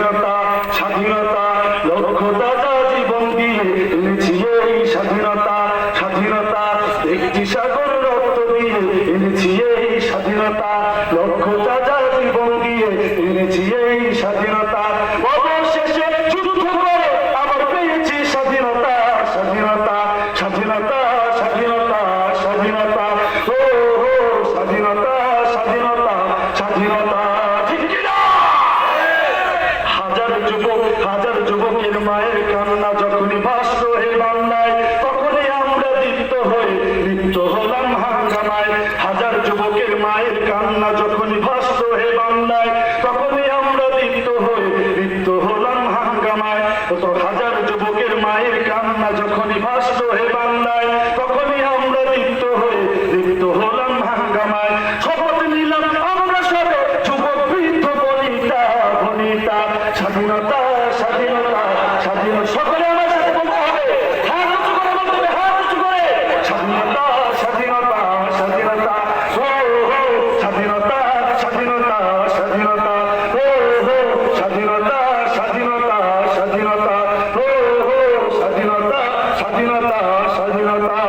স্বাধীনতা স্বাধীনতা লক্ষ দাদা জীবন দিয়ে এনেছি এই স্বাধীনতা স্বাধীনতা একটি সাগর রক্ত দিয়ে এনেছি এই স্বাধীনতা লক্ষ দাদা জীবন দিয়ে এনেছি এই স্বাধীনতা অবশেষে যুদ্ধ করে আবার পেয়েছি স্বাধীনতা স্বাধীনতা স্বাধীনতা স্বাধীনতা স্বাধীনতা ও ও স্বাধীনতা স্বাধীনতা স্বাধীনতা ঠিক কি না? হাজার যুবক, হাজার যুবকের মায়ের কান্না যখনই ভাসল দীপ্ত হাজার যুবকের মায়ের কান্না যখনই ভাসল হে বাংলায়, তখনই আমরা দীপ্ত হয়ে লিপ্ত হলাম হাঙ্গামায়। হাজার যুবকের মায়ের কান্না যখনই ভাসল হে বাংলায় স্বাধীনতা স্বাধীনতা স্বাধীনতা। সকলে আমার সাথে বলতে হবে হ্যাঁ, হাত উঁচু করে বলতে হবে হ্যাঁ, হাত উঁচু করে। স্বাধীনতা স্বাধীনতা স্বাধীনতা।